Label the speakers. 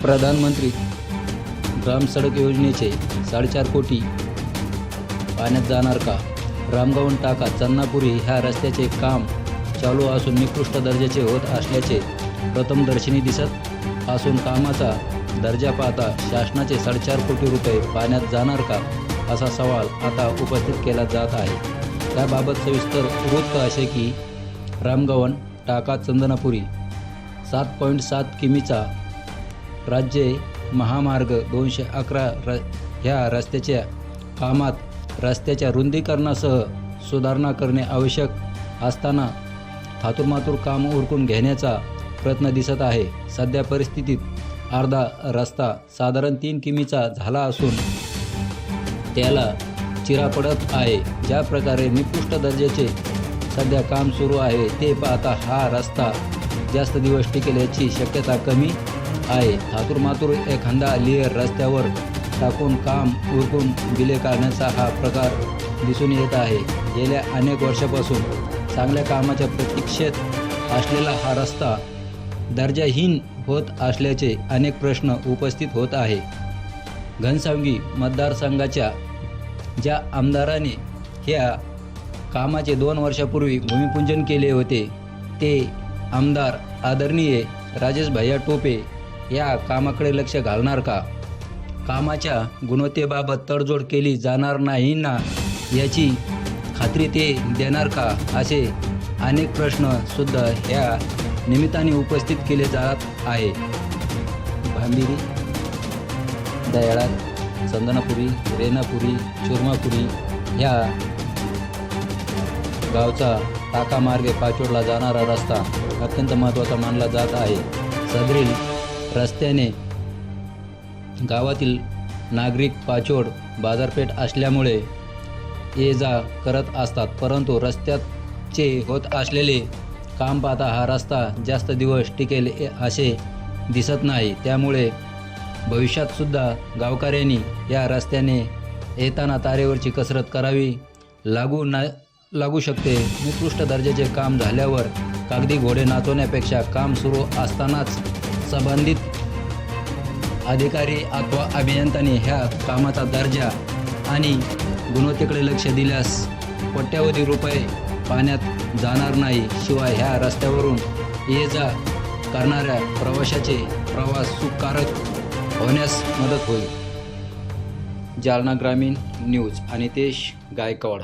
Speaker 1: प्रधानमंत्री ग्राम सडक योजनेचे साडेचार कोटी पाण्यात जाणार का? रामगावन टाका. चन्नापुरी ह्या रस्त्याचे काम चालू असून निकृष्ट दर्जाचे होत असल्याचे प्रथमदर्शनी दिसत असून कामाचा दर्जा पाहता शासनाचे साडेचार कोटी रुपये पाण्यात जाणार का? असा सवाल आता उपस्थित केला जात आहे. त्याबाबत सविस्तर वृत्त असे की रामगवन टाका चंदनापुरी सात पॉईंट सात किमीचा राज्य महामार्ग दोनशे अकरा र ह्या रस्त्याच्या कामात रस्त्याच्या रुंदीकरणासह सुधारणा करणे आवश्यक असताना थातुरमातूर काम उरकून घेण्याचा प्रयत्न दिसत आहे. सध्या परिस्थितीत अर्धा रस्ता साधारण तीन किमीचा झाला असून त्याला चिरा पडत आहे. ज्या प्रकारे निकृष्ट दर्जाचे सध्या काम सुरू आहे ते पाहता हा रस्ता जास्त दिवस टिकेल याची शक्यता कमी आहे. थातूरमातूर एखादा लेअर रस्त्यावर टाकून काम उरकून बिले काढण्याचा हा प्रकार दिसून येत आहे. गेल्या अनेक वर्षापासून चांगल्या कामाच्या प्रतीक्षेत असलेला हा रस्ता दर्जाहीन होत असल्याचे अनेक प्रश्न उपस्थित होत आहे. घनसावंगी मतदारसंघाच्या ज्या आमदाराने ह्या कामाचे दोन वर्षापूर्वी भूमिपूजन केले होते ते आमदार आदरणीय राजेश भैया टोपे या कामाकडे लक्ष घालणार का? कामाच्या गुणवत्तेबाबत तडजोड केली जाणार नाही ना याची खात्री ते देणार का? असे अनेक प्रश्नसुद्धा ह्या निमित्ताने उपस्थित केले जात आहे. भांबिरी दयाळा चंदनापुरी रेणापुरी चुरमापुरी ह्या गावचा टाका मार्गे पाचोडला जाणारा रस्ता अत्यंत महत्त्वाचा मानला जात आहे. सदरील रस्त्याने गावातील नागरिक पाचोड बाजारपेठ असल्यामुळे ये जा करत असतात परंतु रस्त्याचे होत असलेले काम पाहता हा रस्ता जास्त दिवस टिकेल असे दिसत नाही. त्यामुळे भविष्यातसुद्धा गावकऱ्यांनी या रस्त्याने येताना तारेवरची कसरत करावी. लागू ना लागू शकते. निकृष्ट दर्जाचे काम झाल्यावर कागदी घोडे नाचवण्यापेक्षा काम सुरू असतानाच संबंधित अधिकारी अथवा अभियंत्यांनी ह्या कामाचा दर्जा आणि गुणवत्तेकडे लक्ष दिल्यास कोट्यावधी रुपये पाण्यात जाणार नाही. शिवाय ह्या रस्त्यावरून ये जा करणाऱ्या प्रवाशाचे प्रवास सुखकारक होण्यास मदत होईल. जालना ग्रामीण न्यूज आणि गायकवाड.